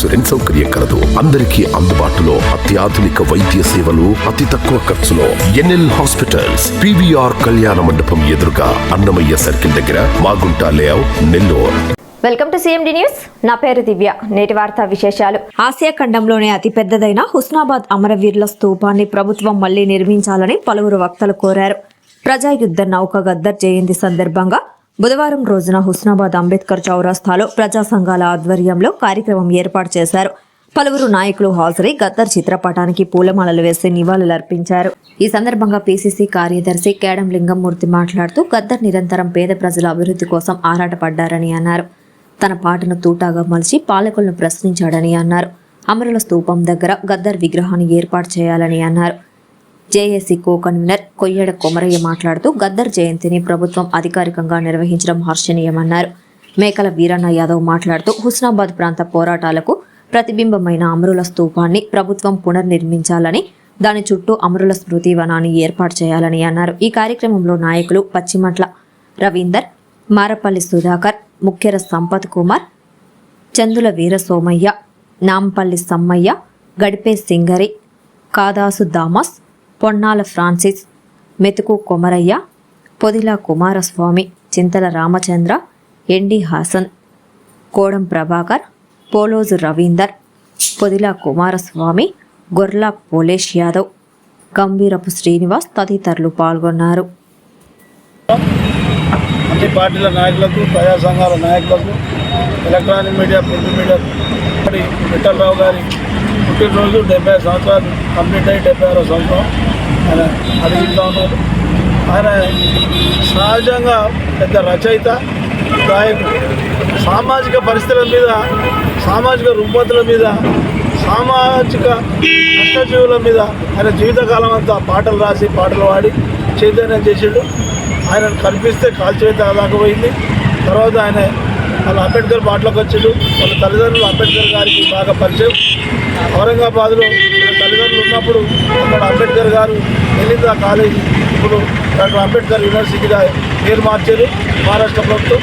Insurance సౌకర్యం కలదు. అందరికీ అందుబాటులో అత్యాధునిక వైద్య సేవలు అతి తక్కువ ఖర్చులో ఎన్ఎల్ హాస్పిటల్స్ పివిఆర్ కళ్యాణ మండపం ఎదురుగా అన్నమయ్య సర్కిల్ దగ్గర Magunta layout Nellore. Welcome to CMD news. నా పేరు దివ్య. నేటి వార్తా విశేషాలు. ఆసియా ఖండంలోనే అతిపెద్దదైన హుస్నాబాద్ అమరవీరుల స్తూపాన్ని ప్రభుత్వం మళ్ళీ నిర్మించాలని పలువురు వక్తలు కోరారు. ప్రజాయుద్ధ నౌక గద్దర్ జయంతి సందర్భంగా బుధవారం రోజున హుస్నాబాద్ అంబేద్కర్ చౌరస్తాలో ప్రజా సంఘాల ఆధ్వర్యంలో కార్యక్రమం ఏర్పాటు చేశారు. పలువురు నాయకులు హాజరై గద్దర్ చిత్రపటానికి పూలమాలలు వేసి నివాళులర్పించారు ఈ సందర్భంగా పీసీసీ కార్యదర్శి కేడం లింగంమూర్తి మాట్లాడుతూ గద్దర్ నిరంతరం పేద ప్రజల అభివృద్ధి కోసం ఆరాటపడ్డారని అన్నారు. తన పాటను తూటాగా మలిచి పాలకులను ప్రశ్నించాడని అన్నారు. అమరుల స్తూపం దగ్గర గద్దర్ విగ్రహాన్ని ఏర్పాటు చేయాలని అన్నారు. JAC co convener Koyyada Komaraiah మాట్లాడుతూ గద్దర్ జయంతిని ప్రభుత్వం అధికారికంగా నిర్వహించడం హర్షణీయమన్నారు. మేకల వీరన్న యాదవ్ మాట్లాడుతూ హుస్నాబాద్ ప్రాంత పోరాటాలకు ప్రతిబింబమైన అమరుల స్తూపాన్ని ప్రభుత్వం పునర్నిర్మించాలని దాని చుట్టూ అమరుల స్మృతి వనాన్ని ఏర్పాటు చేయాలని అన్నారు. ఈ కార్యక్రమంలో నాయకులు పచ్చిమట్ల రవీందర్ మారపల్లి సుధాకర్ ముఖ్యర సంపత్ కుమార్ చందుల వీర సోమయ్య నాంపల్లి సమ్మయ్య గడిపే సింగరి కాదాసు దామస్ పొన్నాల ఫ్రాన్సిస్ మెతుకు కొమరయ్య పొదిల కుమారస్వామి చింతల రామచంద్ర ఎండి హాసన్ కోడం ప్రభాకర్ పోలోజు రవీందర్ పొదిల కుమారస్వామి గొర్ల పోలేష్ యాదవ్ గంభీరపు శ్రీనివాస్ తదితరులు పాల్గొన్నారు. అన్ని పార్టీల నాయకులకు ప్రజా సంఘాల నాయకులకు electronic media print media Vithalrao garu పుట్టినరోజు డెబ్బై సంవత్సరాలు కంప్లీట్ అయ్యి డెబ్బై ఆరో సంవత్సరం. ఆయన అడిగిస్తూ ఉన్నారు ఆయన సహజంగా పెద్ద రచయిత గాయకుడు. సామాజిక పరిస్థితుల మీద సామాజిక రుగ్మతుల మీద సామాజిక కష్టజీవుల మీద ఆయన జీవితకాలం అంతా పాటలు రాసి పాటలు పాడి చైతన్యం చేసిండు. ఆయనను కనిపిస్తే కాల్చివేత దాకపోయింది తర్వాత ఆయన వాళ్ళ అంబేద్కర్ బాటలోకి వచ్చిండు. వాళ్ళ తల్లిదండ్రులు అంబేద్కర్ గారికి బాగా పరిచయం. ఔరంగాబాద్లో తల్లిదండ్రులు ఉన్నప్పుడు అక్కడ అంబేద్కర్ గారు వెళ్ళింది ఆ కాలేజ్ ఇప్పుడు డాక్టర్ అంబేద్కర్ యూనివర్సిటీగా పేరు మార్చారు మహారాష్ట్ర ప్రభుత్వం.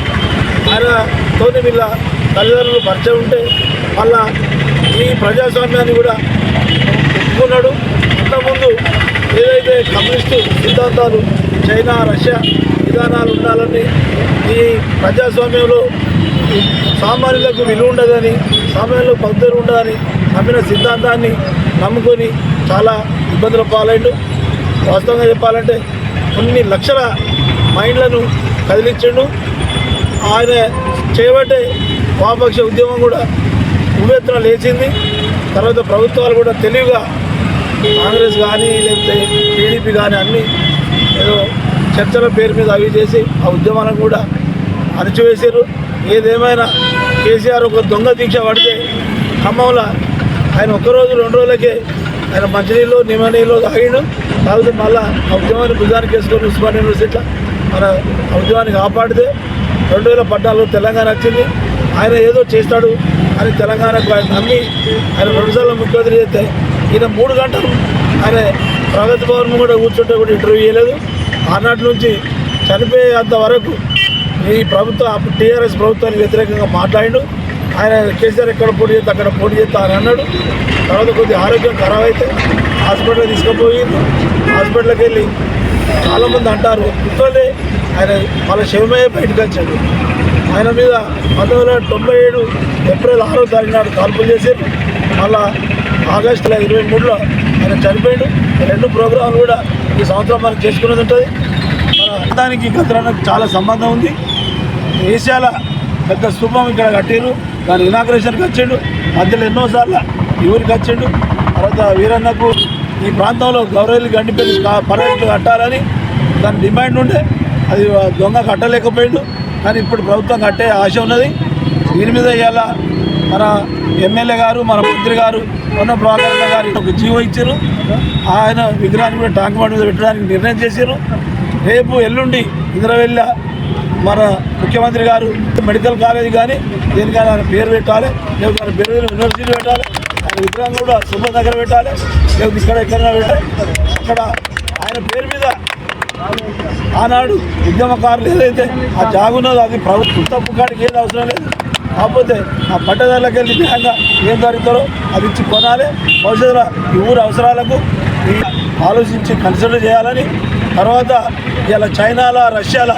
ఆయనతోని వీళ్ళ తల్లిదండ్రులు పరిచయం ఉంటే మళ్ళా ఈ ప్రజాస్వామ్యాన్ని కూడా ఒప్పుకున్నాడు. ఇంతకుముందు ఏదైతే కమ్యూనిస్టు సిద్ధాంతాలు చైనా రష్యా విధానాలు ఉండాలని ఈ ప్రజాస్వామ్యంలో సామాన్యులకు విలువ ఉండదని సామాన్యులకు పద్ధతులు ఉండదని నమ్మిన సిద్ధాంతాన్ని నమ్ముకొని చాలా ఇబ్బందుల పాలైండు. వాస్తవంగా చెప్పాలంటే కొన్ని లక్షల మైండ్లను కదిలించిండు. ఆయన చేయబట్టే వామపక్ష ఉద్యమం కూడా ఉవ్వెత్తున లేచింది. తర్వాత ప్రభుత్వాలు కూడా తెలివిగా కాంగ్రెస్ కానీ లేకపోతే టీడీపీ కానీ అన్నీ ఏదో చర్చల పేరు మీద అవి చేసి ఆ ఉద్యమాలను కూడా అణచివేశారు ఏదేమైనా కేసీఆర్ ఒక దొంగ దీక్ష పడితే ఖమ్మంలో ఆయన ఒక్కరోజు రెండు రోజులకే ఆయన మంచినీళ్ళు నిమ్మనీళ్ళు తాగిండు. తాగితే మళ్ళీ ఆ ఉద్యమాన్ని భుజానికి వేసుకొని ఉస్మాన్ యూనివర్సిటీలో మన ఉద్యమాన్ని కాపాడితే రెండు వేల పద్నాలుగు తెలంగాణ వచ్చింది. ఆయన ఏదో చేస్తాడు అని తెలంగాణకు ఆయన నమ్మి ఆయన రెండుసార్లు ముఖ్యమంత్రి చేస్తే ఈయన మూడు గంటలు ఆయన ప్రగతి భవన్ కూడా కూర్చుంటే కూడా ఇంటర్వ్యూ చేయలేదు ఆనాటి నుంచి చనిపోయేంత వరకు ఈ ప్రభుత్వం అప్పుడు టీఆర్ఎస్ ప్రభుత్వానికి వ్యతిరేకంగా మాట్లాడిండు. ఆయన కేసీఆర్ ఎక్కడ పోటీ చేస్తే అక్కడ పోటీ చేస్తా అని అన్నాడు. తర్వాత కొద్దిగా ఆరోగ్యం ఖరాబ్ అయితే హాస్పిటల్ తీసుకుపోయి హాస్పిటల్కి వెళ్ళి చాలామంది అంటారు కుట్రలే ఆయన వాళ్ళ శవమే బయటకు వచ్చాడు. ఆయన మీద పంతొమ్మిది వందల తొంభై ఏడు ఏప్రిల్ ఆరో తారీఖు నాడు కాల్పులు చేసి మళ్ళా ఆగస్టులో ఇరవై మూడులో ఆయన చనిపోయాడు. రెండు ప్రోగ్రాంలు కూడా ఈ సంవత్సరం మనం చేసుకున్నది ఉంటుంది. దానికి గతరానికి చాలా సంబంధం ఉంది. ఏషియాల పెద్ద స్థూపం ఇక్కడ కట్టారు దాని ఇనాగ్రేషన్కి వచ్చిండు. మధ్యలో ఎన్నోసార్లు ఈ ఊరికి వచ్చిండు. తర్వాత వీరన్నకు ఈ ప్రాంతంలో గౌరవులు గండిపల్లి పర్యటన కట్టాలని దాని డిమాండ్ ఉండే. అది దొంగ కట్టలేకపోయిండు. కానీ ఇప్పుడు ప్రభుత్వం కట్టే ఆశ ఉన్నది. దీని మీద ఇవాళ మన ఎమ్మెల్యే గారు మన మంత్రి గారు ఉన్న ప్రభాకర్ గారు ఒక జీవో ఇచ్చారు. ఆయన విగ్రహాన్ని కూడా ట్యాంక్ బండ్ మీద పెట్టడానికి నిర్ణయం చేశారు. రేపు ఎల్లుండి ఇంద్రవెల్ల మన ముఖ్యమంత్రి గారు మెడికల్ కాలేజ్ కానీ దేనికైనా ఆయన పేరు పెట్టాలి లేకపోతే ఆయన పేరు యూనివర్సిటీ పెట్టాలి ఆయన విగ్రహం కూడా సుబ్బ దగ్గర పెట్టాలి లేకపోతే ఇక్కడ ఎక్కడైనా పెట్టాలి. అక్కడ ఆయన పేరు మీద ఆనాడు ఉద్యమకారులు ఏదైతే ఆ జాగున్నదో అది ప్రభుత్వం తప్పు కాడికి ఏది అవసరం లేదు. కాకపోతే ఆ పట్టదారులకు వెళ్ళి న్యాయంగా ఏం జరుగుతారో అది ఇచ్చి కొనాలి. భవిష్యత్తులో ఈ ఊరు అవసరాలకు ఆలోచించి కన్సిడర్ చేయాలని. తర్వాత ఇలా చైనాల రష్యాల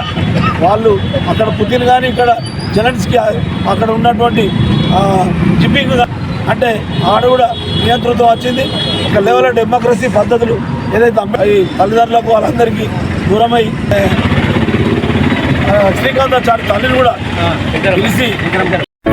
వాళ్ళు అక్కడ పుతిన్ కానీ ఇక్కడ జెలెన్స్కి అక్కడ ఉన్నటువంటి జిప్పింగ్ అంటే ఆడ కూడా నియంతృత్వం వచ్చింది. ఒక లెవెల్ ఆఫ్ డెమోక్రసీ పద్ధతులు ఏదైతే ఈ తల్లిదండ్రులకు వాళ్ళందరికీ దూరమై శ్రీకాంతాచారి తల్లిని కూడా పిలిచి